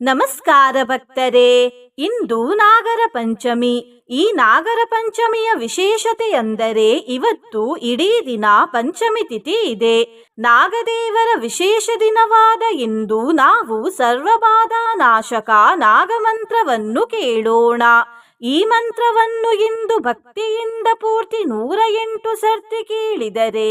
ನಮಸ್ಕಾರ ಭಕ್ತರೇ. ಇಂದು ನಾಗರ ಪಂಚಮಿ. ಈ ನಾಗರ ಪಂಚಮಿಯ ವಿಶೇಷತೆ ಎಂದರೆ ಇವತ್ತು ಇಡೀ ದಿನ ಪಂಚಮಿ ತಿಥಿ ಇದೆ. ನಾಗದೇವರ ವಿಶೇಷ ದಿನವಾದ ಇಂದು ನಾವು ಸರ್ವಬಾಧ ನಾಶಕ ನಾಗಮಂತ್ರವನ್ನು ಕೇಳೋಣ. ಈ ಮಂತ್ರವನ್ನು ಇಂದು ಭಕ್ತಿಯಿಂದ ಪೂರ್ತಿ ನೂರ ಎಂಟು ಸರ್ತಿ ಕೇಳಿದರೆ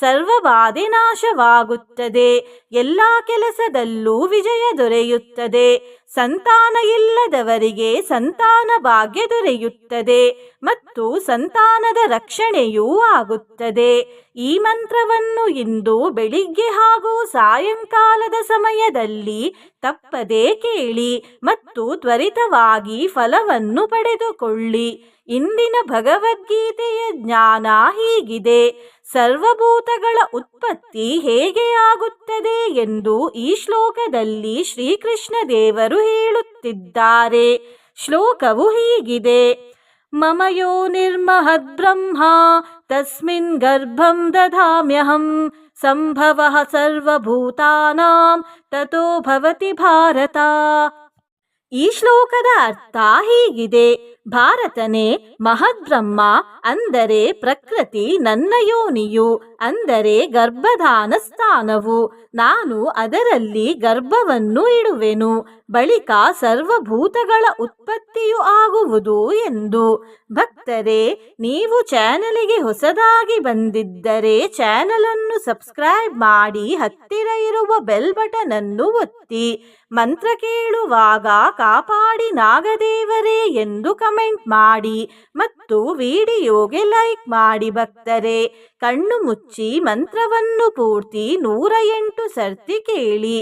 ಸರ್ವಬಾಧೆ ನಾಶವಾಗುತ್ತದೆ. ಎಲ್ಲ ಕೆಲಸದಲ್ಲೂ ವಿಜಯ ದೊರೆಯುತ್ತದೆ. ಸಂತಾನ ಇಲ್ಲದವರಿಗೆ ಸಂತಾನ ಭಾಗ್ಯ ದೊರೆಯುತ್ತದೆ ಮತ್ತು ಸಂತಾನದ ರಕ್ಷಣೆಯೂ ಆಗುತ್ತದೆ. ಈ ಮಂತ್ರವನ್ನು ಇಂದು ಬೆಳಿಗ್ಗೆ ಹಾಗೂ ಸಾಯಂಕಾಲದ ಸಮಯದಲ್ಲಿ ತಪ್ಪದೇ ಕೇಳಿ ಮತ್ತು ತ್ವರಿತವಾಗಿ ಫಲವನ್ನು ಪಡೆದುಕೊಳ್ಳಿ. ಇಂದಿನ ಭಗವದ್ಗೀತೆಯ ಜ್ಞಾನ ಹೀಗಿದೆ. ಸರ್ವಭೂತಗಳ ಉತ್ಪತ್ತಿ ಹೇಗೆ ಆಗುತ್ತದೆ ಎಂದು ಈ ಶ್ಲೋಕದಲ್ಲಿ ಶ್ರೀಕೃಷ್ಣ ದೇವರು ಹೇಳುತ್ತಿದ್ದಾರೆ. ಶ್ಲೋಕವು ಹೀಗಿದೆ. ಮಮಯೋ ನಿರ್ಮಹದ್ ಬ್ರಹ್ಮ, ತಸ್ಮಿನ್ ಗರ್ಭಂ ದಧಾಮ್ಯಹಂ, ಸಂಭವ ಸರ್ವಭೂತಾನಾಂ ತಥೋ ಭವತಿ ಭಾರತ. ಈ ಶ್ಲೋಕದ ಅರ್ಥ ಹೀಗಿದೆ. ಭಾರತನೇ ಮಹದ್ರಹ್ಮ ಅಂದರೆ ಪ್ರಕೃತಿ ನನ್ನ ಯೋನಿಯು ಅಂದರೆ ಗರ್ಭಧಾನ ಸ್ಥಾನವು ನಾನು ಅದರಲ್ಲಿ ಗರ್ಭವನ್ನು ಇಡುವೆನು, ಬಳಿಕ ಸರ್ವಭೂತಗಳ ಉತ್ಪತ್ತಿಯು ಆಗುವುದು ಎಂದು. ಭಕ್ತರೇ, ನೀವು ಚಾನಲಿಗೆ ಹೊಸದಾಗಿ ಬಂದಿದ್ದರೆ ಚಾನಲನ್ನು ಸಬ್ಸ್ಕ್ರೈಬ್ ಮಾಡಿ ಹತ್ತಿರ ಇರುವ ಬೆಲ್ ಬಟನ್ ಅನ್ನು ಒತ್ತಿ, ಮಂತ್ರ ಕೇಳುವಾಗ ಕಾಪಾಡಿ ನಾಗದೇವರೇ ಎಂದು ಕಮೆಂಟ್ ಮಾಡಿ, ಮತ್ತು ವಿಡಿಯೋಗೆ ಲೈಕ್ ಮಾಡಿ ಭಕ್ತರೆ ಕಣ್ಣು ಮುಚ್ಚಿ ಮಂತ್ರವನ್ನು ಪೂರ್ತಿ ನೂರ ಎಂಟು ಸರ್ತಿ ಕೇಳಿ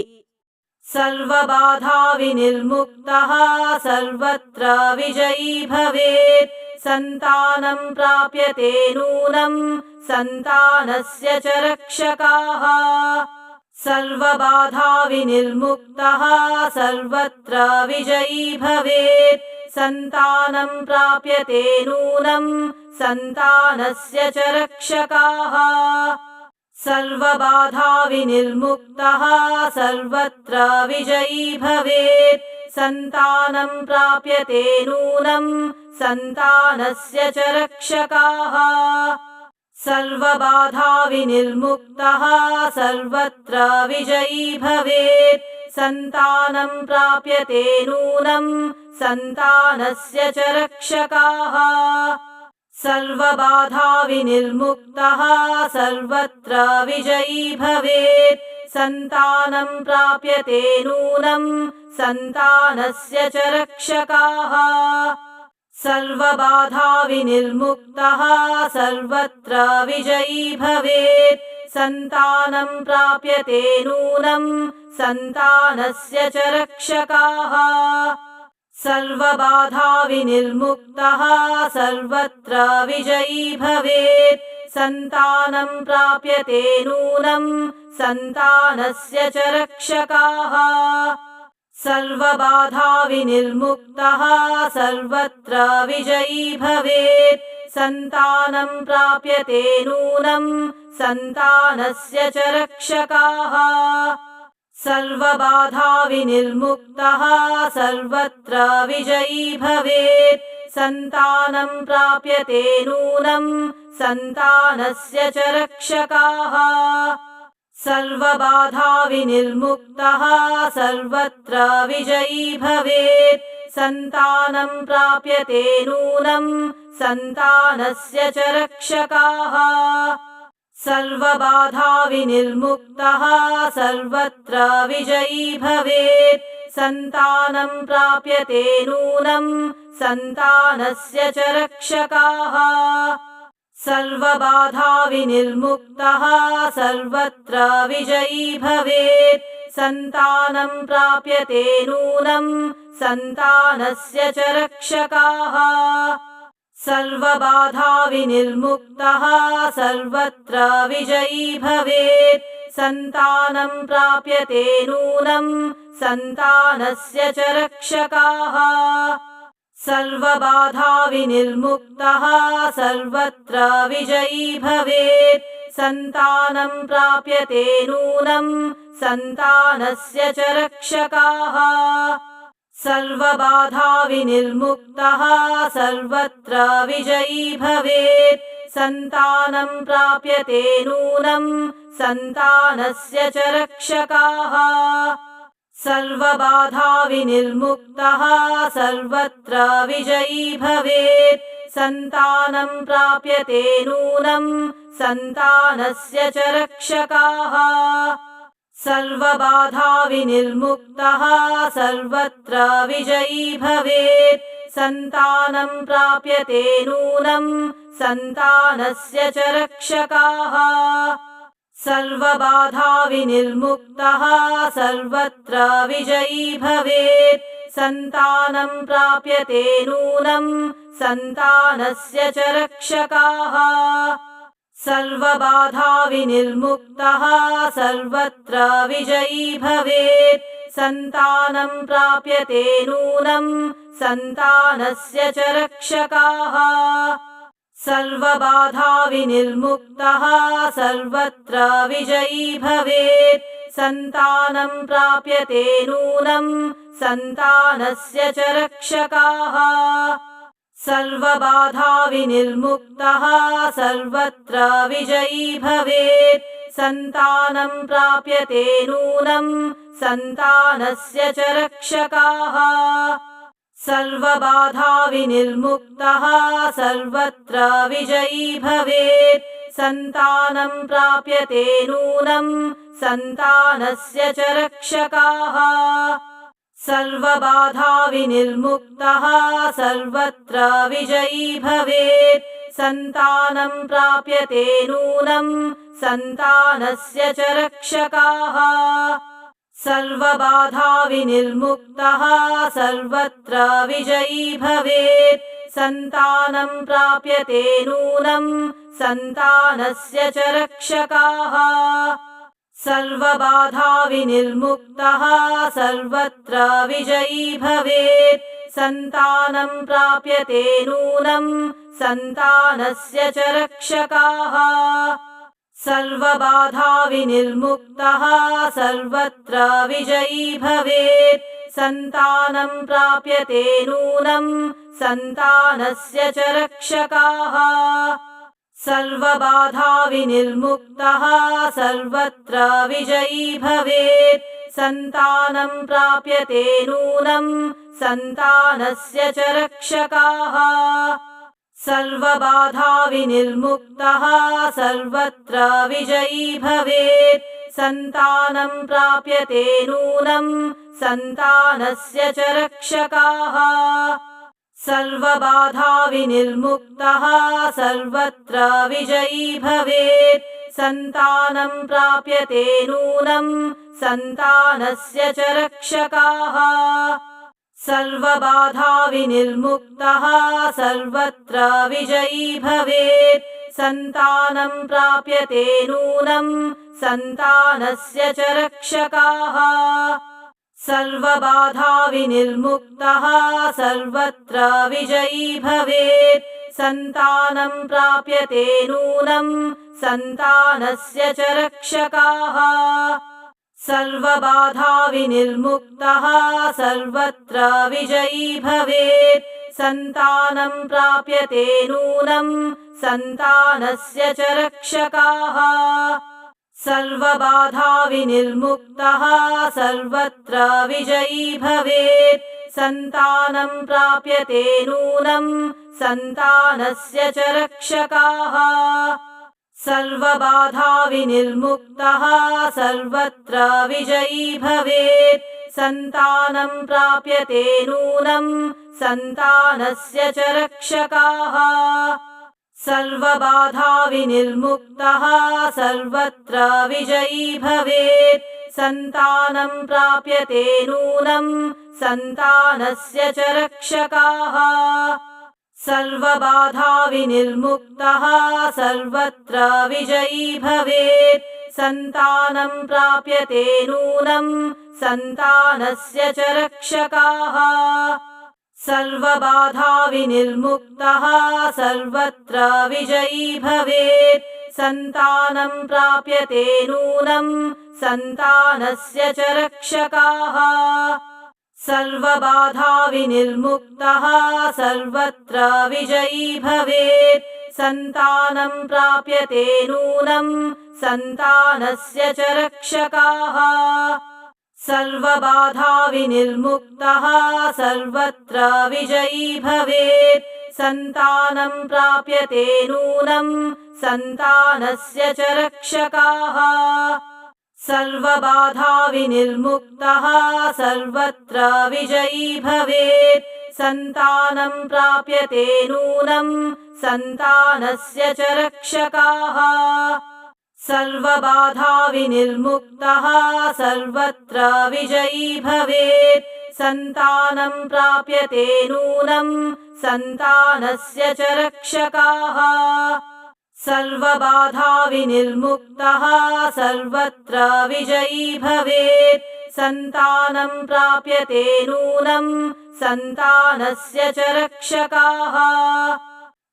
ಸರ್ವಬಾಧಾ ವಿನಿರ್ಮುಕ್ತಃ ಸರ್ವತ್ರ ವಿಜಯೀ ಭವೇತ್ ಸಂತಾನಂ ಪ್ರಾಪ್ಯತೆ ನೂನಂ ಸಂತಾನಸ್ಯ ಚ ರಕ್ಷಕಾಃ सर्वबाधा विनिर्मुक्तः सर्वत्र विजयी भवेत् सन्तानं प्राप्यते नूनं सन्तानस्य च रक्षकाः सर्वबाधा विनिर्मुक्तः सर्वत्र विजयी भवेत् सन्तानं प्राप्यते नूनं सन्तानस्य च रक्षकाः सर्वबाधा विनिर्मुक्तः सर्वत्र विजयी भवेत् सन्तानं प्राप्यते नूनं सन्तानस्य च रक्षकाः। सर्वबाधा विनिर्मुक्तः सर्वत्र विजयी भवेत्। सन्तानं प्राप्यते नूनं सन्तानस्य च रक्षकाः। सर्वबाधा विनिर्मुक्तः सर्वत्र विजयी भवेत् सन्तानं प्राप्यते नूनं सन्तानस्य च रक्षकाः। सर्वबाधा विनिर्मुक्तः सर्वत्र विजयी भवेत्। सन्तानं प्राप्यते नूनं सन्तानस्य च रक्षकाः। सर्वबाधा विनिर्मुक्तः सर्वत्र विजयी भवेत् सन्तानं प्राप्यते नूनं सन्तानस्य च रक्षकाः सर्वबाधा विनिर्मुक्तः सर्वत्र विजयी भवेत् सन्तानं प्राप्यते नूनं सन्तानस्य च रक्षकाः सर्वबाधा विनिर्मुक्तः सर्वत्र विजयी भवेत् सन्तानं प्राप्यते नूनं सन्तानस्य च रक्षकाः सर्वबाधा विनिर्मुक्तः सर्वत्र विजयी भवेत् सन्तानं प्राप्यते नूनं सन्तानस्य च रक्षकाः सर्वबाधा विनिर्मुक्तः सर्वत्र विजयी भवेत् सन्तानं प्राप्यते नूनं सन्तानस्य च रक्षकाः। सर्वबाधा विनिर्मुक्तः सर्वत्र विजयी भवेत्। सन्तानं प्राप्यते नूनं सन्तानस्य च रक्षकाः। सर्वबाधा विनिर्मुक्तः सर्वत्र विजयी भवेत् सन्तानं प्राप्यते नूनं सन्तानस्य च रक्षकाः। सर्वबाधाविनिर्मुक्तः सर्वत्र विजयी भवेत्। सन्तानं प्राप्यते नूनं सन्तानस्य च रक्षकाः सर्वबाधाविनिर्मुक्तः सर्वत्र विजयी भवेत्। सन्तानं प्राप्यते नूनं सन्तानस्य च रक्षकाः। सर्वबाधाविनिर्मुक्तः सर्वत्र विजयी भवेत्। सन्तानं प्राप्यते नूनं सन्तानस्य च रक्षकाः सर्वबाधाविनिर्मुक्तः सर्वत्र विजयी भवेत्। सन्तानं प्राप्यते नूनं सन्तानस्य च रक्षकाः। सर्वबाधाविनिर्मुक्तः सर्वत्र विजयी भवेत्। सन्तानं प्राप्यते नूनं सन्तानस्य च रक्षकाः सर्वबाधाविनिर्मुक्तः सर्वत्र विजयी भवेत्। सन्तानं प्राप्यते नूनं सन्तानस्य च रक्षकाः। सर्वबाधाविनिर्मुक्तः सर्वत्र विजयी भवेत्। सन्तानं प्राप्यते नूनं सन्तानस्य च रक्षकाः सर्वबाधाविनिर्मुक्तः सर्वत्र विजयी भवेत्। सन्तानं प्राप्यते नूनं सन्तानस्य च रक्षकाः। सर्वबाधाविनिर्मुक्तः सर्वत्र विजयी भवेत्। सन्तानं प्राप्यते नूनं सन्तानस्य च रक्षकाः सर्वबाधाविनिर्मुक्तः सर्वत्र विजयी भवेत्। सन्तानं प्राप्यते नूनं सन्तानस्य च रक्षकाः। सर्वबाधाविनिर्मुक्तः सर्वत्र विजयी भवेत्। सन्तानं प्राप्यते नूनं सन्तानस्य च रक्षकाः सर्वबाधाविनिर्मुक्तः सर्वत्र विजयी भवेत्। सन्तानं प्राप्यते नूनं सन्तानस्य च रक्षकाः। सर्वबाधाविनिर्मुक्तः सर्वत्र विजयी भवेत्। सन्तानं प्राप्यते नूनं सन्तानस्य च रक्षकाः सर्वबाधाविनिर्मुक्तः सर्वत्र विजयी भवेत्। सन्तानं प्राप्यते नूनं सन्तानस्य च रक्षकाः। सर्वबाधाविनिर्मुक्तः सर्वत्र विजयी भवेत्। सन्तानं प्राप्यते नूनं सन्तानस्य च रक्षकाः सर्वबाधाविनिर्मुक्तः सर्वत्र विजयी भवेत्। सन्तानं प्राप्यते नूनं सन्तानस्य च रक्षकाः। सर्वबाधाविनिर्मुक्तः सर्वत्र विजयी भवेत्। सन्तानं प्राप्यते नूनं सन्तानस्य च रक्षकाः सर्वबाधाविनिर्मुक्तः सर्वत्र विजयी भवेत्। सन्तानं प्राप्यते नूनं सन्तानस्य च रक्षकाः। सर्वबाधाविनिर्मुक्तः सर्वत्र विजयी भवेत्। सन्तानं प्राप्यते नूनं सन्तानस्य च रक्षकाः सर्वबाधाविनिर्मुक्तः सर्वत्र विजयी भवेत्। सन्तानं प्राप्यते नूनं सन्तानस्य च रक्षकाः। सर्वबाधाविनिर्मुक्तः सर्वत्र विजयी भवेत्। सन्तानं प्राप्यते नूनं सन्तानस्य च रक्षकाः सर्वबाधाविनिर्मुक्तः सर्वत्र विजयी भवेत्। सन्तानं प्राप्यते नूनं सन्तानस्य च रक्षकाः। सर्वबाधाविनिर्मुक्तः सर्वत्र विजयी भवेत्। सन्तानं प्राप्यते नूनं सन्तानस्य च रक्षकाः सर्वबाधाविनिर्मुक्तः सर्वत्र विजयी भवेत्। सन्तानं प्राप्यते नूनं सन्तानस्य च रक्षकाः। सर्वबाधाविनिर्मुक्तः सर्वत्र विजयी भवेत्। सन्तानं प्राप्यते नूनं सन्तानस्य च रक्षकाः सर्वबाधाविनिर्मुक्तः सर्वत्र विजयी भवेत्। सन्तानं प्राप्यते नूनं सन्तानस्य च रक्षकाः। सर्वबाधाविनिर्मुक्तः सर्वत्र विजयी भवेत्। सन्तानं प्राप्यते नूनं सन्तानस्य च रक्षकाः सर्वबाधाविनिर्मुक्तः सर्वत्र विजयी भवेत्। सन्तानं प्राप्यते नूनं सन्तानस्य च रक्षकाः।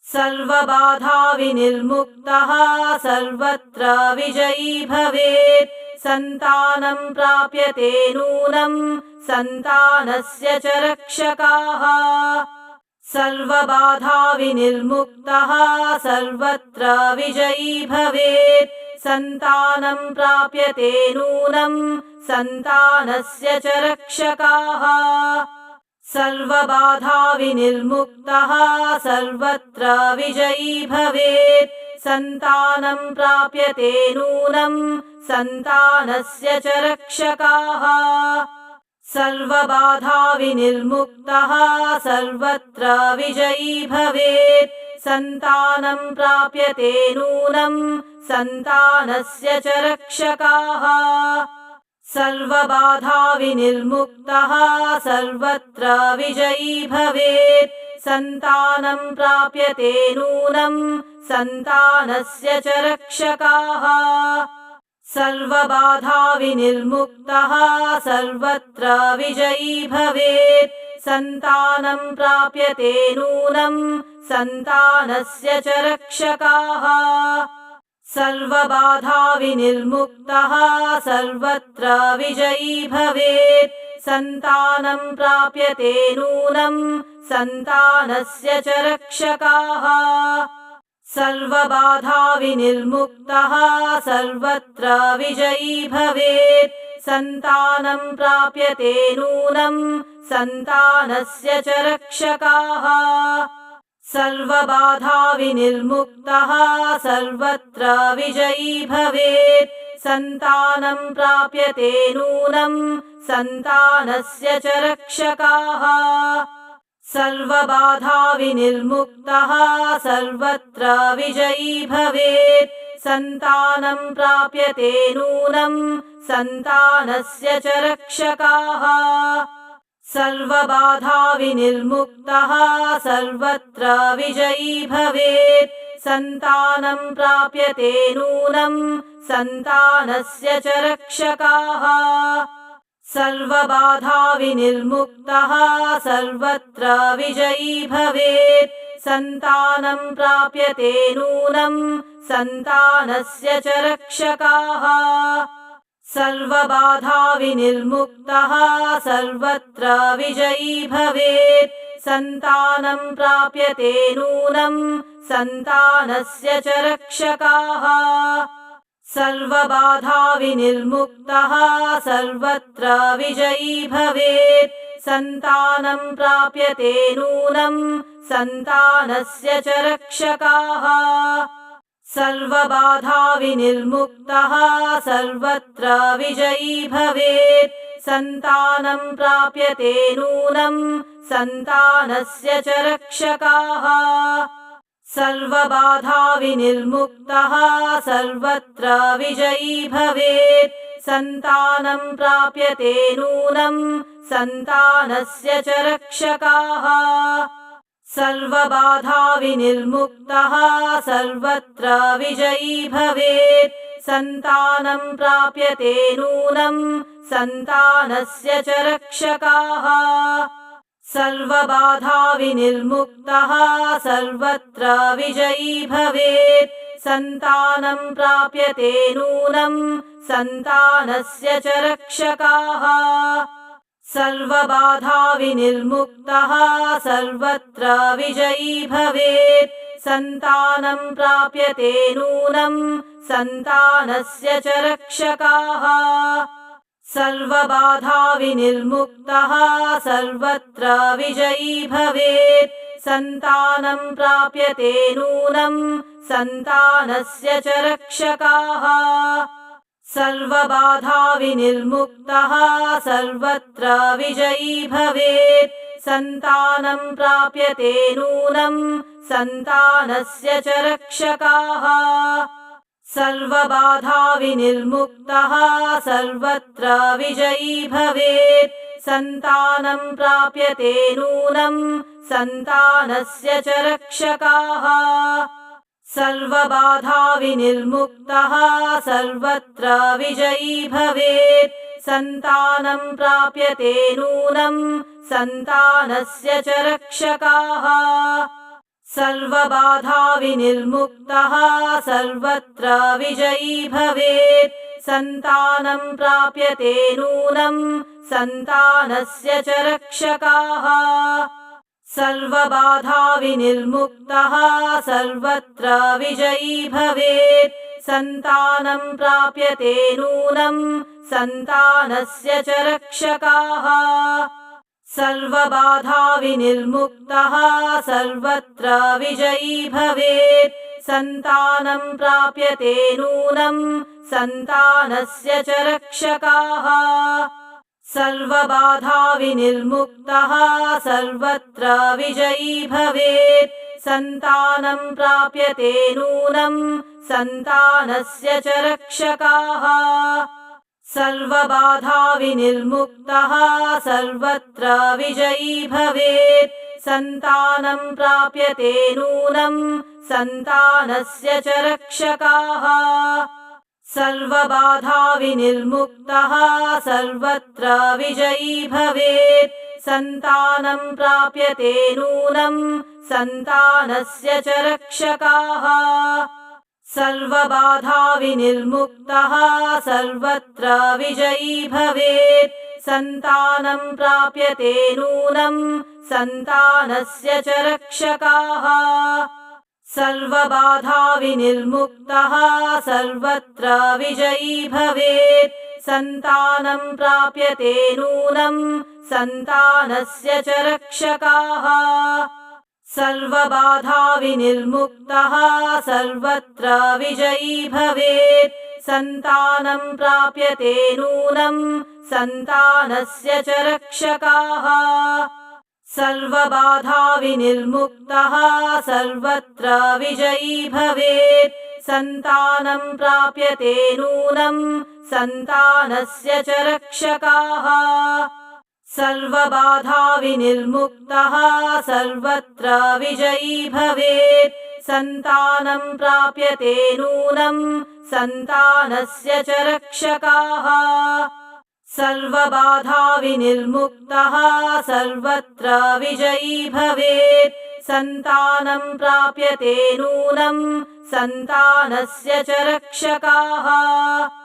सर्वबाधाविनिर्मुक्तः सर्वत्र विजयी भवेत्। सन्तानं प्राप्यते नूनं सन्तानस्य च रक्षकाः सर्वबाधाविनिर्मुक्तः सर्वत्र विजयी भवेत्। सन्तानं प्राप्यते नूनं सन्तानस्य च रक्षकाः। सर्वबाधाविनिर्मुक्तः सर्वत्र विजयी भवेत्। सन्तानं प्राप्यते नूनं सन्तानस्य च रक्षकाः सर्वबाधाविनिर्मुक्तः सर्वत्र विजयी भवेत्। सन्तानं प्राप्यते नूनं सन्तानस्य च रक्षकाः। सर्वबाधाविनिर्मुक्तः सर्वत्र विजयी भवेत्। सन्तानं प्राप्यते नूनं सन्तानस्य च रक्षकाः सर्वबाधाविनिर्मुक्तः सर्वत्र विजयी भवेत्। सन्तानं प्राप्यते नूनं सन्तानस्य च रक्षकाः। सर्वबाधाविनिर्मुक्तः सर्वत्र विजयी भवेत्। सन्तानं प्राप्यते नूनं सन्तानस्य च रक्षकाः सर्वबाधाविनिर्मुक्तः सर्वत्र विजयी भवेत्। सन्तानं प्राप्यते नूनं सन्तानस्य च रक्षकाः। सर्वबाधाविनिर्मुक्तः सर्वत्र विजयी भवेत्। सन्तानं प्राप्यते नूनं सन्तानस्य च रक्षकाः सर्वबाधाविनिर्मुक्तः सर्वत्र विजयी भवेत्। सन्तानं प्राप्यते नूनं सन्तानस्य च रक्षकाः। सर्वबाधाविनिर्मुक्तः सर्वत्र विजयी भवेत्। सन्तानं प्राप्यते नूनं सन्तानस्य च रक्षकाः सर्वबाधाविनिर्मुक्तः सर्वत्र विजयी भवेत्। सन्तानं प्राप्यते नूनं सन्तानस्य च रक्षकाः। सर्वबाधाविनिर्मुक्तः सर्वत्र विजयी भवेत्। सन्तानं प्राप्यते नूनं सन्तानस्य च रक्षकाः सर्वबाधाविनिर्मुक्तः सर्वत्र विजयी भवेत्। सन्तानं प्राप्यते नूनं सन्तानस्य च रक्षकाः। सर्वबाधाविनिर्मुक्तः सर्वत्र विजयी भवेत्। सन्तानं प्राप्यते नूनं सन्तानस्य च रक्षकाः सर्वबाधाविनिर्मुक्तः सर्वत्र विजयी भवेत्। सन्तानं प्राप्यते नूनं सन्तानस्य च रक्षकाः। सर्वबाधाविनिर्मुक्तः सर्वत्र विजयी भवेत्। सन्तानं प्राप्यते नूनं सन्तानस्य च रक्षकाः सर्वबाधाविनिर्मुक्तः सर्वत्र विजयी भवेत्। सन्तानं प्राप्यते नूनम् सन्तानस्य च रक्षकाः। सर्वबाधाविनिर्मुक्तः सर्वत्र विजयी भवेत्। सन्तानं प्राप्यते नूनम् सन्तानस्य च रक्षकाः सर्वबाधाविनिर्मुक्तः सर्वत्र विजयी भवेत्। सन्तानं प्राप्यते नूनम् सन्तानस्य च रक्षकाः। सर्वबाधाविनिर्मुक्तः सर्वत्र विजयी भवेत्। सन्तानं प्राप्यते नूनम् सन्तानस्य च रक्षकाः सर्वबाधाविनिर्मुक्तः सर्वत्र विजयी भवेत्। सन्तानं प्राप्यते नूनम् सन्तानस्य च रक्षकाः। सर्वबाधाविनिर्मुक्तः सर्वत्र विजयी भवेत्। सन्तानं प्राप्यते नूनम् सन्तानस्य च रक्षकाः सर्वबाधाविनिर्मुक्तः सर्वत्र विजयी भवेत्। सन्तानं प्राप्यते नूनम् सन्तानस्य च रक्षकाः। सर्वबाधाविनिर्मुक्तः सर्वत्र विजयी भवेत्। सन्तानं प्राप्यते नूनम् सन्तानस्य च रक्षकाः सर्वबाधाविनिर्मुक्तः सर्वत्र विजयी भवेत्। सन्तानं प्राप्यते नूनम् सन्तानस्य च रक्षकाः। सर्वबाधाविनिर्मुक्तः सर्वत्र विजयी भवेत्। सन्तानं प्राप्यते नूनम् सन्तानस्य च रक्षकाः सर्वबाधाविनिर्मुक्तः सर्वत्र विजयी भवेत्। सन्तानं प्राप्यते नूनम् सन्तानस्य च रक्षकाः। सर्वबाधाविनिर्मुक्तः सर्वत्र विजयी भवेत्। सन्तानं प्राप्यते नूनम् सन्तानस्य च रक्षकाः सर्वबाधाविनिर्मुक्तः सर्वत्र विजयी भवेत्। सन्तानं प्राप्यते नूनम् सन्तानस्य च रक्षकाः। सर्वबाधाविनिर्मुक्तः सर्वत्र विजयी भवेत्। सन्तानं प्राप्यते नूनम् सन्तानस्य च रक्षकाः सर्वबाधाविनिर्मुक्तः सर्वत्र विजयी भवेत्। सन्तानं प्राप्यते नूनम् सन्तानस्य च रक्षकाः। सर्वबाधाविनिर्मुक्तः सर्वत्र विजयी भवेत्। सन्तानं प्राप्यते नूनम् सन्तानस्य च रक्षकाः सर्वबाधाविनिर्मुक्तः सर्वत्र विजयी भवेत्। सन्तानं प्राप्यते नूनम् सन्तानस्य च रक्षकाः। सर्वबाधाविनिर्मुक्तः सर्वत्र विजयी भवेत्। सन्तानं प्राप्यते नूनम् सन्तानस्य च रक्षकाः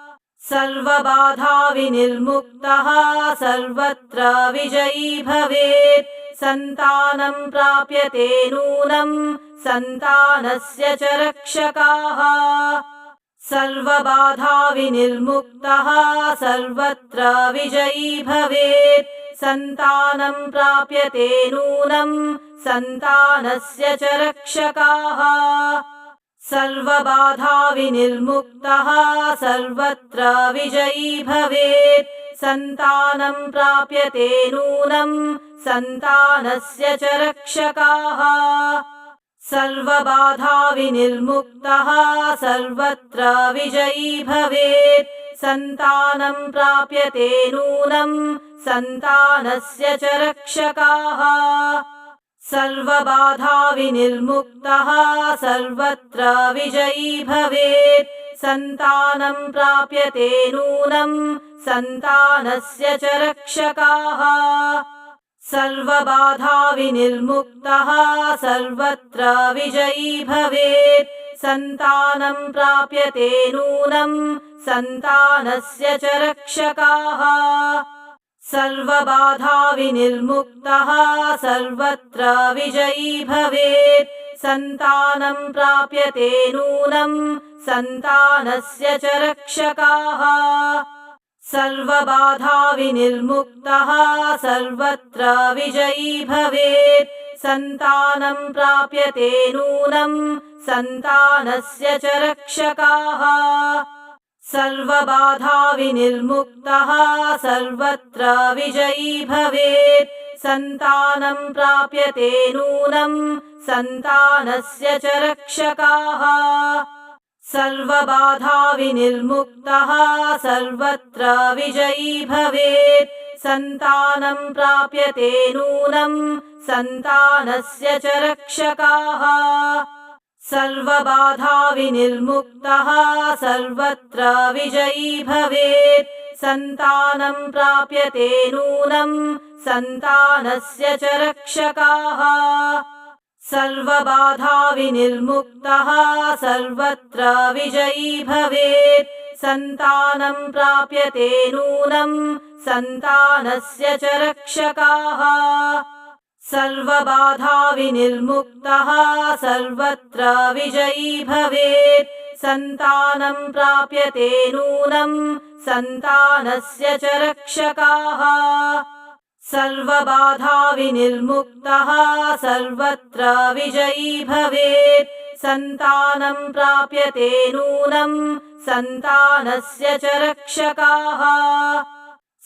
सर्वबाधाविनिर्मुक्तः सर्वत्र विजयी भवेत्। सन्तानं प्राप्यते नूनम् सन्तानस्य च रक्षकाः। सर्वबाधाविनिर्मुक्तः सर्वत्र विजयी भवेत्। सन्तानं प्राप्यते नूनम् सन्तानस्य च रक्षकाः सर्वबाधाविनिर्मुक्तः सर्वत्र विजयी भवेत्। सन्तानं प्राप्यते नूनम् सन्तानस्य च रक्षकाः। सर्वबाधाविनिर्मुक्तः सर्वत्र विजयी भवेत्। सन्तानं प्राप्यते नूनम् सन्तानस्य च रक्षकाः सर्वबाधाविनिर्मुक्तः सर्वत्र विजयी भवेत्। सन्तानं प्राप्यते नूनम् सन्तानस्य च रक्षकाः। सर्वबाधाविनिर्मुक्तः सर्वत्र विजयी भवेत्। सन्तानं प्राप्यते नूनं सन्तानस्य च रक्षकाः सर्वबाधाविनिर्मुक्तः सर्वत्र विजयी भवेत्। सन्तानं प्राप्यते नूनं सन्तानस्य च रक्षकाः। सर्वबाधाविनिर्मुक्तः सर्वत्र विजयी भवेत्। सन्तानं प्राप्यते नूनं सन्तानस्य च रक्षकाः सर्वबाधाविनिर्मुक्तः सर्वत्र विजयी भवेत्। सन्तानं प्राप्यते नूनं सन्तानस्य च रक्षकाः। सर्वबाधाविनिर्मुक्तः सर्वत्र विजयी भवेत्। सन्तानं प्राप्यते नूनं सन्तानस्य च रक्षकाः सर्वबाधाविनिर्मुक्तः सर्वत्र विजयी भवेत्। सन्तानं प्राप्यते नूनं सन्तानस्य च रक्षकाः। सर्वबाधाविनिर्मुक्तः सर्वत्र विजयी भवेत्। सन्तानं प्राप्यते नूनं सन्तानस्य च रक्षकाः सर्वबाधाविनिर्मुक्तः सर्वत्र विजयी भवेत्। सन्तानं प्राप्यते नूनं सन्तानस्य च रक्षकाः। सर्वबाधाविनिर्मुक्तः सर्वत्र विजयी भवेत्। सन्तानं प्राप्यते नूनं सन्तानस्य च रक्षकाः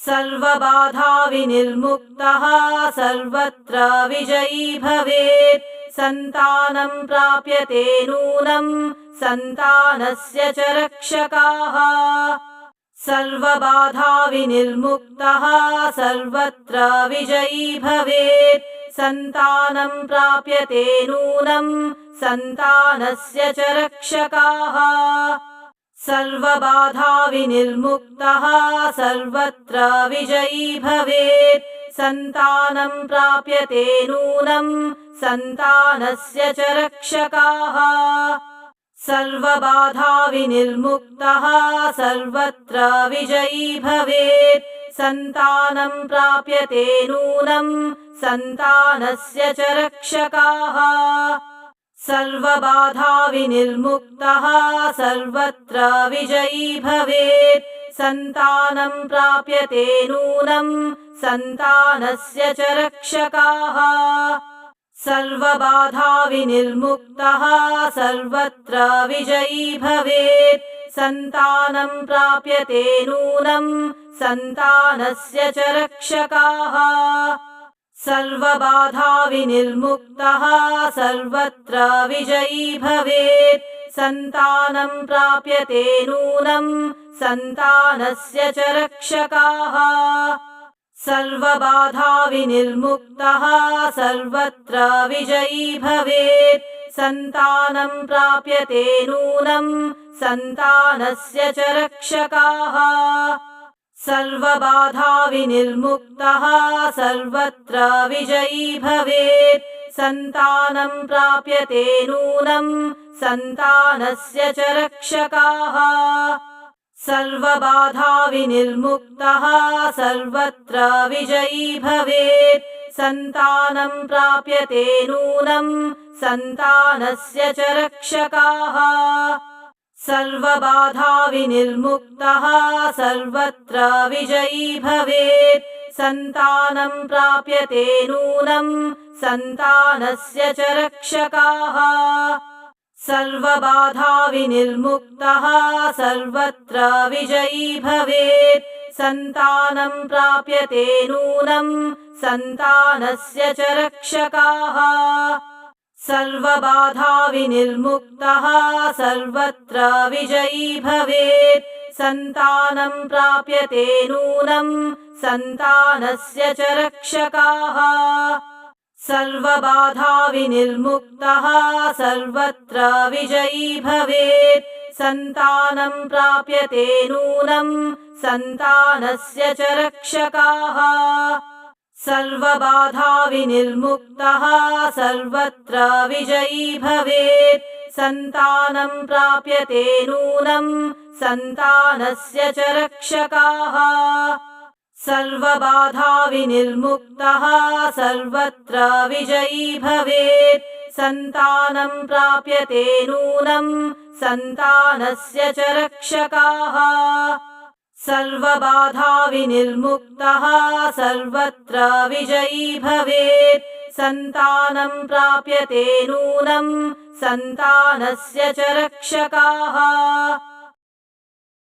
सर्वबाधाविनिर्मुक्तः सर्वत्र विजयी भवेत्। सन्तानं प्राप्यते नूनं सन्तानस्य च रक्षकाः। सर्वबाधाविनिर्मुक्तः सर्वत्र विजयी भवेत्। सन्तानं प्राप्यते नूनं सन्तानस्य च रक्षकाः सर्वबाधाविनिर्मुक्तः सर्वत्र विजयी भवेत्। सन्तानं प्राप्यते नूनं सन्तानस्य च रक्षकाः। सर्वबाधाविनिर्मुक्तः सर्वत्र विजयी भवेत्। सन्तानं प्राप्यते नूनं सन्तानस्य च रक्षकाः सर्वबाधाविनिर्मुक्तः सर्वत्र विजयी भवेत्। सन्तानं प्राप्यते नूनं सन्तानस्य च रक्षकाः। सर्वबाधाविनिर्मुक्तः सर्वत्र विजयी भवेत्। सन्तानं प्राप्यते नूनं सन्तानस्य च रक्षकाः सर्वबाधाविनिर्मुक्तः सर्वत्र विजयी भवेत्। सन्तानं प्राप्यते नूनं सन्तानस्य च रक्षकाः। सर्वबाधाविनिर्मुक्तः सर्वत्र विजयी भवेत्। सन्तानं प्राप्यते नूनं सन्तानस्य च रक्षकाः सर्वबाधाविनिर्मुक्तः सर्वत्र विजयी भवेत्। सन्तानं प्राप्यते नूनं सन्तानस्य च रक्षकाः। सर्वबाधाविनिर्मुक्तः सर्वत्र विजयी भवेत्। सन्तानं प्राप्यते नूनं सन्तानस्य च रक्षकाः सर्वबाधाविनिर्मुक्तः सर्वत्र विजयी भवेत्। सन्तानं प्राप्यते नूनं सन्तानस्य च रक्षकाः। सर्वबाधाविनिर्मुक्तः सर्वत्र विजयी भवेत्। सन्तानं प्राप्यते नूनं सन्तानस्य च रक्षकाः सर्वबाधाविनिर्मुक्तः सर्वत्र विजयी भवेत्। सन्तानं प्राप्यते नूनं सन्तानस्य च रक्षकाः। सर्वबाधाविनिर्मुक्तः सर्वत्र विजयी भवेत्। सन्तानं प्राप्यते नूनं सन्तानस्य च रक्षकाः सर्वबाधाविनिर्मुक्तः सर्वत्र विजयी भवेत्। सन्तानं प्राप्यते नूनं सन्तानस्य च रक्षकाः। सर्वबाधाविनिर्मुक्तः सर्वत्र विजयी भवेत्। सन्तानं प्राप्यते नूनं सन्तानस्य च रक्षकाः सर्वबाधाविनिर्मुक्तः सर्वत्र विजयी भवेत्। सन्तानं प्राप्यते नूनं सन्तानस्य च रक्षकाः